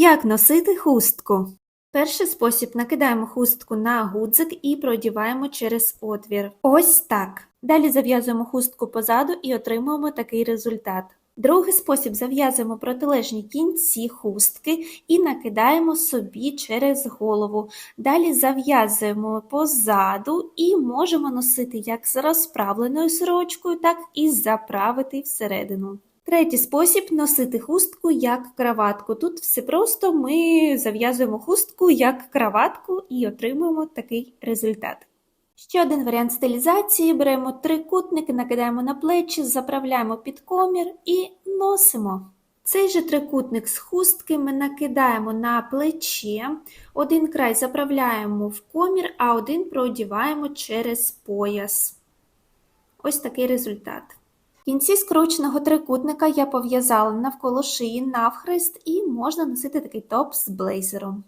Як носити хустку? Перший спосіб накидаємо хустку на гудзик і продіваємо через отвір. Ось так. Далі зав'язуємо хустку позаду і отримуємо такий результат. Другий спосіб зав'язуємо протилежні кінці хустки і накидаємо собі через голову. Далі зав'язуємо позаду і можемо носити як з розправленою сорочкою, так і заправити всередину. Третій спосіб носити хустку як краватку. Тут все просто ми зав'язуємо хустку як краватку і отримуємо такий результат. Ще один варіант стилізації: беремо трикутник, накидаємо на плечі, заправляємо під комір і носимо. Цей же трикутник з хустки ми накидаємо на плече, один край заправляємо в комір, а один продіваємо через пояс. Ось такий результат. Кінці скрученого трикутника я пов'язала навколо шиї навхрест і можна носити такий топ з блейзером.